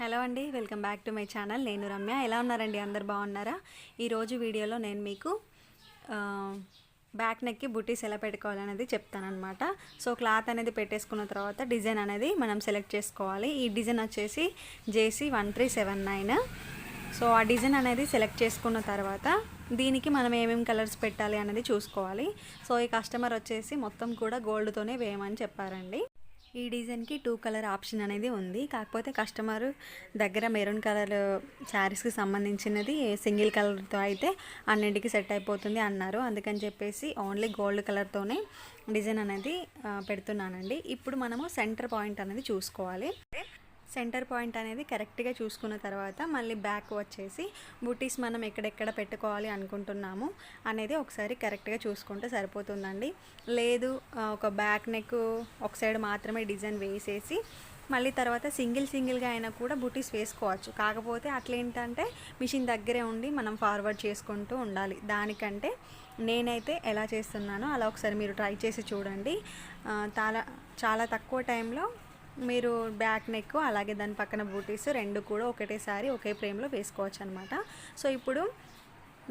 Hello అండి welcome back to my channel. నేను రమ్య. ఎలా ఉన్నారండి? అందరు బాగున్నారా? ఈరోజు వీడియోలో నేను మీకు బ్యాక్ నెక్కి బుటీస్ ఎలా పెట్టుకోవాలనేది చెప్తానమాట సో క్లాత్ అనేది పెట్టేసుకున్న తర్వాత డిజైన్ అనేది మనం సెలెక్ట్ చేసుకోవాలి. ఈ డిజైన్ వచ్చేసి JC one three seven nine. So ఆ డిజైన్ అనేది సెలెక్ట్ చేసుకున్న తర్వాత దీనికి మనం ఏమేమి కలర్స్ పెట్టాలి అనేది చూసుకోవాలి. సో ఈ కస్టమర్ వచ్చేసి మొత్తం కూడా గోల్డ్తోనే వేయమని చెప్పారండి. ఈ డిజైన్కి టూ కలర్ ఆప్షన్ అనేది ఉంది. కాకపోతే కస్టమర్ దగ్గర మెరూన్ కలర్ శారీస్కి సంబంధించినది సింగిల్ కలర్తో అయితే అన్నింటికి సెట్ అయిపోతుంది అన్నారు. అందుకని చెప్పేసి ఓన్లీ గోల్డ్ కలర్తోనే డిజైన్ అనేది పెడుతున్నానండి. ఇప్పుడు మనము సెంటర్ పాయింట్ అనేది చూసుకోవాలి. సెంటర్ పాయింట్ అనేది కరెక్ట్గా చూసుకున్న తర్వాత మళ్ళీ బ్యాక్ వచ్చేసి బుటీస్ మనం ఎక్కడెక్కడ పెట్టుకోవాలి అనుకుంటున్నాము అనేది ఒకసారి కరెక్ట్గా చూసుకుంటే సరిపోతుందండి. లేదు ఒక బ్యాక్ నెక్ ఒక సైడ్ మాత్రమే డిజైన్ వేసేసి మళ్ళీ తర్వాత సింగిల్ సింగిల్గా అయినా కూడా బుటీస్ వేసుకోవచ్చు. కాకపోతే అట్లేంటంటే మిషన్ దగ్గరే ఉండి మనం ఫార్వర్డ్ చేసుకుంటూ ఉండాలి. దానికంటే నేనైతే ఎలా చేస్తున్నానో అలా ఒకసారి మీరు ట్రై చేసి చూడండి. చాలా చాలా తక్కువ టైంలో మీరు బ్యాక్ నెక్ అలాగే దాని పక్కన బూటీస్ రెండు కూడా ఒకటేసారి ఒకే ఫ్రేమ్లో వేసుకోవచ్చు అనమాట సో ఇప్పుడు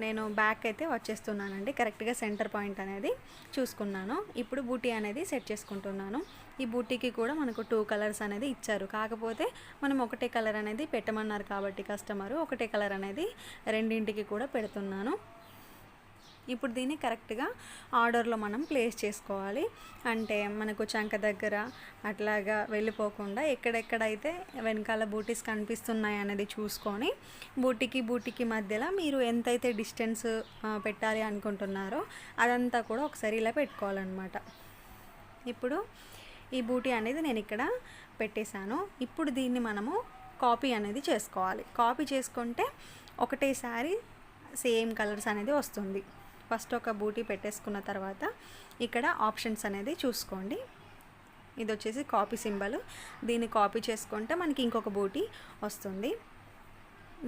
నేను బ్యాక్ అయితే వచ్చేస్తున్నానండి కరెక్ట్గా సెంటర్ పాయింట్ అనేది చూసుకున్నాను. ఇప్పుడు బూటీ అనేది సెట్ చేసుకుంటున్నాను. ఈ బూటీకి కూడా మనకు టూ కలర్స్ అనేది ఇచ్చారు. కాకపోతే మనం ఒకటే కలర్ అనేది పెట్టమన్నారు కాబట్టి కస్టమరు ఒకటే కలర్ అనేది రెండింటికి కూడా పెడుతున్నాను. ఇప్పుడు దీన్ని కరెక్ట్గా ఆర్డర్లో మనం ప్లేస్ చేసుకోవాలి. అంటే మనకు చంక దగ్గర అట్లాగా వెళ్ళిపోకుండా ఎక్కడెక్కడైతే వెనకాల బూటీస్ కనిపిస్తున్నాయి అనేది చూసుకొని బూటీకి బూటీకి మధ్యలో మీరు ఎంతైతే డిస్టెన్స్ పెట్టాలి అనుకుంటున్నారో అదంతా కూడా ఒకసారి ఇలా పెట్టుకోవాలన్నమాట. ఇప్పుడు ఈ బూటీ అనేది నేను ఇక్కడ పెట్టేశాను. ఇప్పుడు దీన్ని మనము కాపీ అనేది చేసుకోవాలి. కాపీ చేసుకుంటే ఒకటేసారి సేమ్ కలర్స్ అనేది వస్తుంది. ఫస్ట్ ఒక బూటీ పెట్టేసుకున్న తర్వాత ఇక్కడ ఆప్షన్స్ అనేది చూసుకోండి. ఇది వచ్చేసి కాపీ సింబల్. దీన్ని కాపీ చేసుకుంటే మనకి ఇంకొక బూటీ వస్తుంది.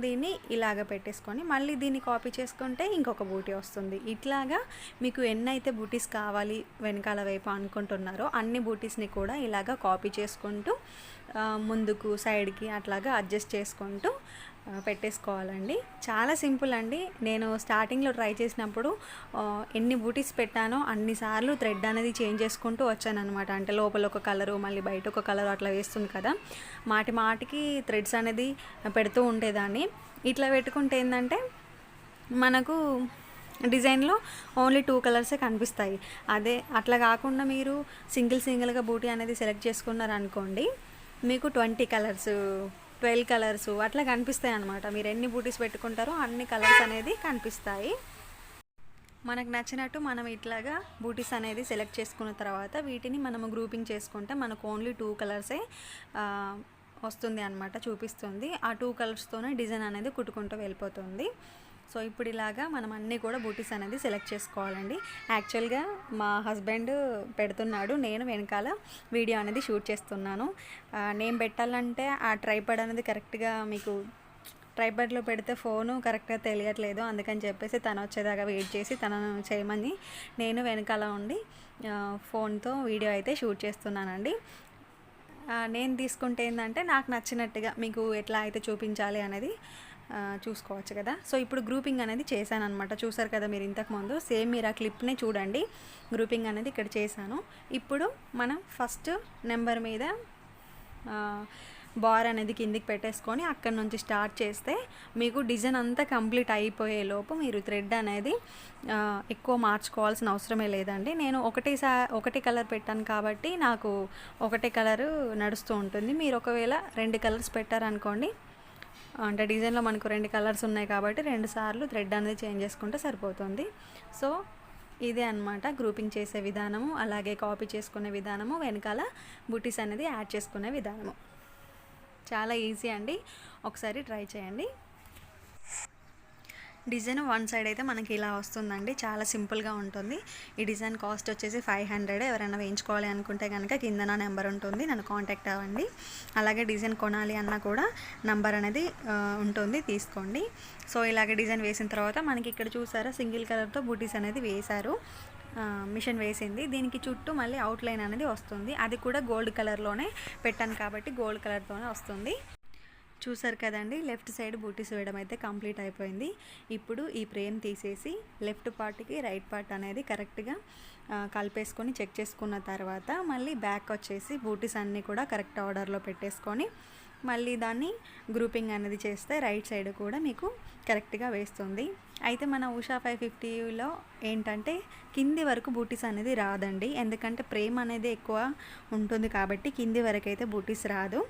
దీన్ని ఇలాగ పెట్టేసుకొని మళ్ళీ దీన్ని కాపీ చేసుకుంటే ఇంకొక బూటీ వస్తుంది. ఇట్లాగా మీకు ఎన్నైతే బూటీస్ కావాలి వెనకాల వైపు అనుకుంటున్నారో అన్ని బూటీస్ని కూడా ఇలాగ కాపీ చేసుకుంటూ ముందుకు సైడ్కి అట్లాగా అడ్జస్ట్ చేసుకుంటూ పెట్టేసుకోవాలండి. చాలా సింపుల్ అండి. నేను స్టార్టింగ్లో ట్రై చేసినప్పుడు ఎన్ని బూటీస్ పెట్టానో అన్నిసార్లు థ్రెడ్ అనేది చేంజ్ చేసుకుంటూ వచ్చాను అనమాట అంటే లోపల ఒక కలరు మళ్ళీ బయట ఒక కలర్ అట్లా వేస్తుంది కదా. మాటి మాటికి థ్రెడ్స్ అనేది పెడుతూ ఉండేదాన్ని. ఇట్లా పెట్టుకుంటే ఏంటంటే మనకు డిజైన్లో ఓన్లీ టూ కలర్సే కనిపిస్తాయి. అదే అట్లా కాకుండా మీరు సింగిల్ సింగిల్గా బూటీ అనేది సెలెక్ట్ చేసుకున్నారనుకోండి మీకు ట్వంటీ కలర్స్ ట్వెల్వ్ కలర్స్ అట్లా కనిపిస్తాయి అనమాట మీరు ఎన్ని బూటీస్ పెట్టుకుంటారో అన్ని కలర్స్ అనేది కనిపిస్తాయి. మనకు నచ్చినట్టు మనం ఇట్లాగా బూటీస్ అనేది సెలెక్ట్ చేసుకున్న తర్వాత వీటిని మనము గ్రూపింగ్ చేసుకుంటే మనకు ఓన్లీ టూ కలర్సే వస్తుంది అనమాట చూపిస్తుంది. ఆ టూ కలర్స్తోనే డిజైన్ అనేది కుట్టుకుంటూ వెళ్ళిపోతుంది. సో ఇప్పుడు ఇలాగా మనం అన్నీ కూడా బూటీస్ అనేది సెలెక్ట్ చేసుకోవాలండి. యాక్చువల్గా మా హస్బెండ్ పెడుతున్నాడు నేను వెనకాల వీడియో అనేది షూట్ చేస్తున్నాను. నేను పెట్టాలంటే ఆ ట్రైపాడ్ అనేది కరెక్ట్గా మీకు ట్రైపాడ్లో పెడితే ఫోను కరెక్ట్గా తెలియట్లేదు అందుకని చెప్పేసి తను వచ్చేదాకా వెయిట్ చేసి తనను చేయమని నేను వెనకాల ఉండి ఫోన్తో వీడియో అయితే షూట్ చేస్తున్నానండి. నేను తీసుకుంటే ఏంటంటే నాకు నచ్చినట్టుగా మీకు ఎట్లా అయితే చూపించాలి అనేది చూసుకోవచ్చు కదా. సో ఇప్పుడు గ్రూపింగ్ అనేది చేశాను అనమాట చూసారు కదా మీరు ఇంతకుముందు సేమ్ మీరు ఆ క్లిప్నే చూడండి. గ్రూపింగ్ అనేది ఇక్కడ చేశాను. ఇప్పుడు మనం ఫస్ట్ నెంబర్ మీద బార్ అనేది కిందికి పెట్టేసుకొని అక్కడ నుంచి స్టార్ట్ చేస్తే మీకు డిజైన్ అంతా కంప్లీట్ అయిపోయే లోపు మీరు థ్రెడ్ అనేది ఎక్కువ మార్చుకోవాల్సిన అవసరమే లేదండి. నేను ఒకటే సా ఒకటే కలర్ పెట్టాను కాబట్టి నాకు ఒకటే కలరు నడుస్తూ ఉంటుంది. మీరు ఒకవేళ రెండు కలర్స్ పెట్టారనుకోండి అంటే డిజైన్లో మనకు రెండు కలర్స్ ఉన్నాయి కాబట్టి రెండు సార్లు థ్రెడ్ అనేది చేంజ్ చేసుకుంటే సరిపోతుంది. సో ఇదే అన్నమాట గ్రూపింగ్ చేసే విధానము అలాగే కాపీ చేసుకునే విధానము వెనకాల బుటీస్ అనేది యాడ్ చేసుకునే విధానము. చాలా ఈజీ అండి. ఒకసారి ట్రై చేయండి. డిజైన్ వన్ సైడ్ అయితే మనకి ఇలా వస్తుందండి. చాలా సింపుల్గా ఉంటుంది. ఈ డిజైన్ కాస్ట్ వచ్చేసి ఫైవ్ హండ్రెడ్. ఎవరైనా వేయించుకోవాలి అనుకుంటే కనుక కింద నా నెంబర్ ఉంటుంది. నన్ను కాంటాక్ట్ అవ్వండి. అలాగే డిజైన్ కొనాలి అన్నా కూడా నంబర్ అనేది ఉంటుంది. తీసుకోండి. సో ఇలాగే డిజైన్ వేసిన తర్వాత మనకి ఇక్కడ చూసారా? సింగిల్ కలర్తో బూటీస్ అనేది వేశారు. మిషన్ వేసింది. దీనికి చుట్టూ మళ్ళీ అవుట్లైన్ అనేది వస్తుంది. అది కూడా గోల్డ్ కలర్లోనే పెట్టాను కాబట్టి గోల్డ్ కలర్తోనే వస్తుంది. చూసారు కదండి లెఫ్ట్ సైడ్ బూటీస్ వేయడం అయితే కంప్లీట్ అయిపోయింది. ఇప్పుడు ఈ ఫ్రేమ్ తీసేసి లెఫ్ట్ పార్ట్కి రైట్ పార్ట్ అనేది కరెక్ట్గా కలిపేసుకొని చెక్ చేసుకున్న తర్వాత మళ్ళీ బ్యాక్ వచ్చేసి బూటీస్ అన్నీ కూడా కరెక్ట్ ఆర్డర్లో పెట్టేసుకొని మళ్ళీ దాన్ని గ్రూపింగ్ అనేది చేస్తే రైట్ సైడ్ కూడా మీకు కరెక్ట్గా వేస్తుంది. అయితే మన ఉషా ఫైవ్ ఫిఫ్టీలో ఏంటంటే కింది వరకు బూటీస్ అనేది రాదండి. ఎందుకంటే ప్రేమ్ అనేది ఎక్కువ ఉంటుంది కాబట్టి కింది వరకు అయితే బూటీస్ రాదు.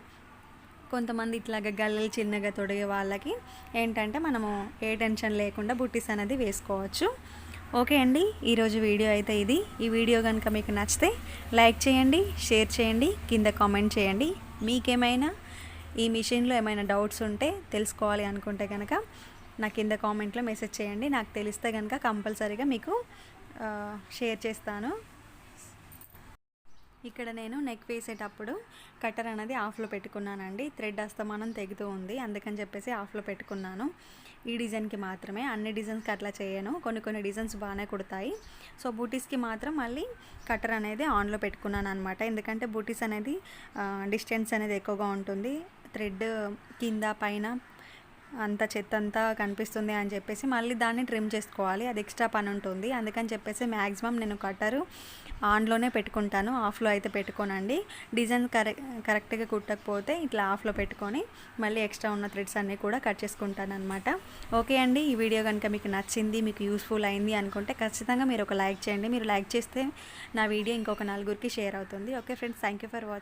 కొంతమంది ఇట్లాగా గల్లలు చిన్నగా తొడిగే వాళ్ళకి ఏంటంటే మనము ఏ టెన్షన్ లేకుండా బుట్టీస్ అనేది వేసుకోవచ్చు. ఓకే అండి ఈరోజు వీడియో అయితే ఇది. ఈ వీడియో కనుక మీకు నచ్చితే లైక్ చేయండి షేర్ చేయండి కింద కామెంట్ చేయండి. మీకేమైనా ఈ మిషన్లో ఏమైనా డౌట్స్ ఉంటే తెలుసుకోవాలి అనుకుంటే కనుక నా కింద కామెంట్లో మెసేజ్ చేయండి. నాకు తెలిస్తే కనుక కంపల్సరీగా మీకు షేర్ చేస్తాను. ఇక్కడ నేను నెక్ వేసేటప్పుడు కట్టర్ అనేది ఆఫ్లో పెట్టుకున్నానండి. థ్రెడ్ అస్తమానం తెగుతూ ఉంది. అందుకని చెప్పేసి ఆఫ్లో పెట్టుకున్నాను. ఈ డిజైన్కి మాత్రమే. అన్ని డిజైన్స్కి అట్లా చేయను. కొన్ని కొన్ని డిజైన్స్ బాగానే కుడతాయి. సో బూటీస్కి మాత్రం మళ్ళీ కట్టర్ అనేది ఆన్లో పెట్టుకున్నాను అనమాట ఎందుకంటే బూటీస్ అనేది డిస్టెన్స్ అనేది ఎక్కువగా ఉంటుంది. థ్రెడ్ కింద పైన అంత చెత్త అంతా కనిపిస్తుంది అని చెప్పేసి మళ్ళీ దాన్ని ట్రిమ్ చేసుకోవాలి. అది ఎక్స్ట్రా పని ఉంటుంది. అందుకని చెప్పేసి మ్యాక్సిమం నేను కట్టరు ఆన్లోనే పెట్టుకుంటాను. ఆఫ్లో అయితే పెట్టుకోనండి. డిజైన్ కరెక్ట్ కరెక్ట్గా కుట్టకపోతే ఇట్లా ఆఫ్లో పెట్టుకొని మళ్ళీ ఎక్స్ట్రా ఉన్న థ్రెడ్స్ అన్నీ కూడా కట్ చేసుకుంటాను అనమాట ఓకే అండి. ఈ వీడియో కనుక మీకు నచ్చింది మీకు యూస్ఫుల్ అయింది అనుకుంటే ఖచ్చితంగా మీరు ఒక లైక్ చేయండి. మీరు లైక్ చేస్తే నా వీడియో ఇంకొక నలుగురికి షేర్ అవుతుంది. Okay friends thank you for watching